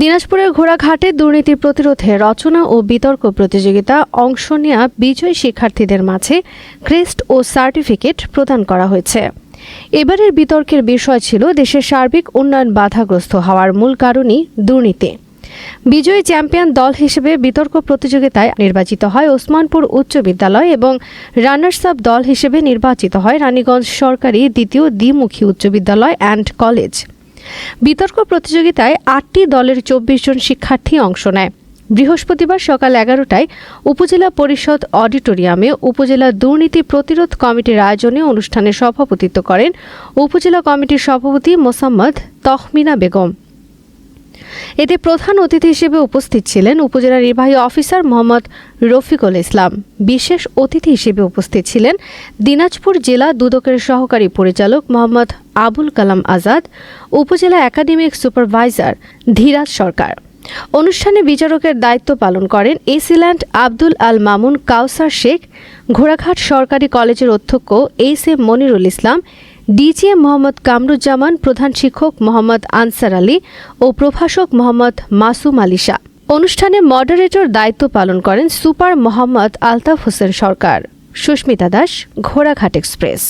দিনাজপুরের ঘোড়াঘাটে দুর্নীতি প্রতিরোধে রচনা ও বিতর্ক প্রতিযোগিতা অংশ নেওয়া বিজয়ী শিক্ষার্থীদের মাঝে ক্রেস্ট ও সার্টিফিকেট প্রদান করা হয়েছে। এবারের বিতর্কের বিষয় ছিল দেশের সার্বিক উন্নয়ন বাধাগ্রস্ত হওয়ার মূল কারণই দুর্নীতি। বিজয়ী চ্যাম্পিয়ন দল হিসেবে বিতর্ক প্রতিযোগিতায় নির্বাচিত হয় ওসমানপুর উচ্চ বিদ্যালয় এবং রানার্স আপ দল হিসেবে নির্বাচিত হয় রানীগঞ্জ সরকারি দ্বিতীয় দ্বিমুখী উচ্চ বিদ্যালয় অ্যান্ড কলেজ। বিতর্ক প্রতিযোগিতায় আটটি দলের চব্বিশ জন শিক্ষার্থী অংশ নেয়। বৃহস্পতিবার সকাল এগারোটায় উপজেলা পরিষদ অডিটোরিয়ামে উপজেলা দুর্নীতি প্রতিরোধ কমিটির আয়োজনে অনুষ্ঠানে সভাপতিত্ব করেন উপজেলা কমিটির সভাপতি মোসাম্মদ তহমিনা বেগম। এতে প্রধান অতিথি হিসেবে উপস্থিত ছিলেন উপজেলা নির্বাহী অফিসার মোহাম্মদ রফিকুল ইসলাম। বিশেষ অতিথি হিসেবে উপস্থিত ছিলেন দিনাজপুর জেলা দুদকের সহকারী পরিচালক মোহাম্মদ আবুল কালাম আজাদ, উপজেলা একাডেমিক সুপারভাইজার ধীরাজ সরকার। অনুষ্ঠানে বিচারকের দায়িত্ব পালন করেন এসিল্যান্ড আব্দুল আল মামুন কাউসার শেখ, ঘোড়াঘাট সরকারি কলেজের অধ্যক্ষ H M Monirul Islam DGM Mohammad Kamruzzaman, প্রধান শিক্ষক মোহাম্মদ আনসার আলী ও প্রভাষক মোহাম্মদ মাসুম আলিশা অনুষ্ঠানে মডারেটর দায়িত্ব পালন করেন সুপার মোহাম্মদ আলতাফ হোসেন সরকার। সুস্মিতা দাস, ঘোড়াঘাট এক্সপ্রেস।